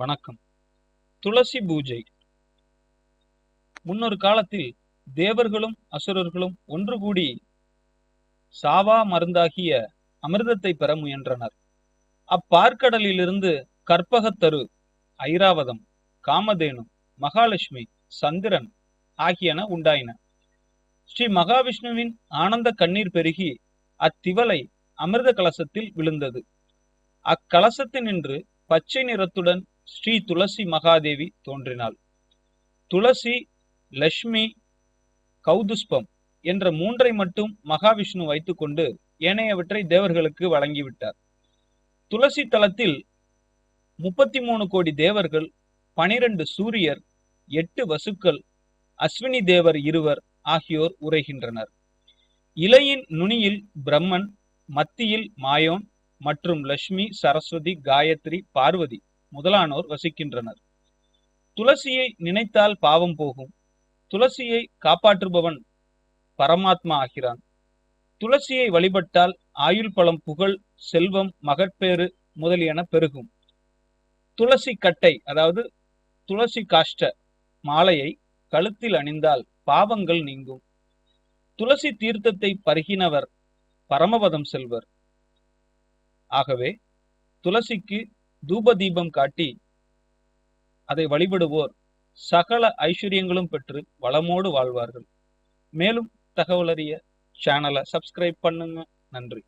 வணக்கம். துளசி பூஜை. முன்னொரு காலத்தில் தேவர்களும் அசுரர்களும் ஒன்று கூடி சாவா மருந்தாகிய அமிர்தத்தை பெற முயன்றனர். அப்பார்க்கடலிலிருந்து கற்பகத்தரு ஐராவதம் காமதேனு மகாலட்சுமி சந்திரன் ஆகியன உண்டாயின. ஸ்ரீ மகாவிஷ்ணுவின் ஆனந்த கண்ணீர் பெருகி அத்திவலை அமிர்த கலசத்தில் விழுந்தது. அக்கலசத்தினின்று பச்சை நிறத்துடன் ஸ்ரீ துளசி மகாதேவி தோன்றினாள். துளசி லட்சுமி கௌதுஸ்பம் என்ற மூன்றை மட்டும் மகாவிஷ்ணு வைத்துக்கொண்டு ஏனையவற்றை தேவர்களுக்கு வழங்கிவிட்டார். துளசி தலத்தில் முப்பத்தி மூணு கோடி தேவர்கள் பனிரெண்டு சூரியர் எட்டு வசுக்கள் அஸ்வினி தேவர் இருவர் ஆகியோர் உரைகின்றனர். இலையின் நுனியில் பிரம்மன் மத்தியில் மாயோன் மற்றும் லட்சுமி சரஸ்வதி காயத்ரி பார்வதி முதலானோர் வசிக்கின்றனர். துளசியை நினைத்தால் பாவம் போகும். துளசியை காப்பாற்றுபவன் பரமாத்மா ஆகிறான். துளசியை வழிபட்டால் ஆயுள் பழம் புகழ் செல்வம் மகட்பேறு முதலியன பெருகும். துளசி கட்டை அதாவது துளசி காஷ்ட மாலையை கழுத்தில் அணிந்தால் பாவங்கள் நீங்கும். துளசி தீர்த்தத்தை பருகினவர் பரமபதம் செல்வர். ஆகவே துளசிக்கு தூப தீபம் காட்டி அதை வழிபடுவோர் சகல ஐஸ்வர்யங்களும் பெற்று வளமோடு வாழ்வார்கள். மேலும் தகவலறிய சேனலை சப்ஸ்கிரைப் பண்ணுங்க. நன்றி.